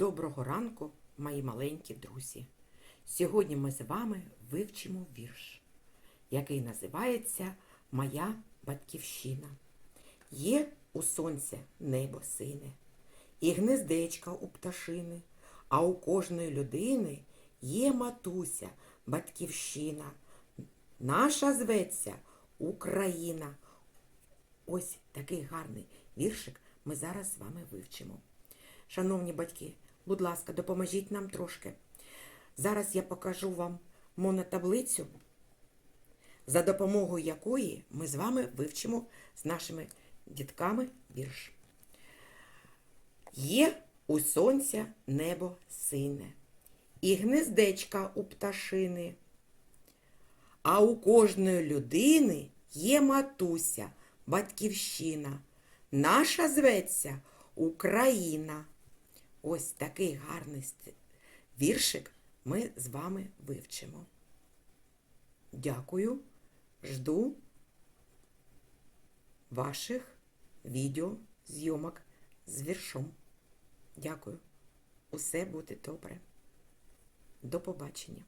Доброго ранку, мої маленькі друзі. Сьогодні ми з вами вивчимо вірш, який називається Моя батьківщина. Є у сонця небо сине, і гнездечка у пташини, а у кожної людини є матуся, батьківщина. Наша зветься Україна. Ось такий гарний віршик ми зараз з вами вивчимо. Шановні батьки, будь ласка, допоможіть нам трошки. Зараз я покажу вам монотаблицю, за допомогою якої ми з вами вивчимо з нашими дітками вірш. Є у сонця небо сине, і гнездечка у пташини. А у кожної людини є матуся, батьківщина. Наша зветься Україна. Ось такий гарний віршик ми з вами вивчимо. Дякую. Жду ваших відеозйомок з віршом. Дякую. Усе буде добре. До побачення.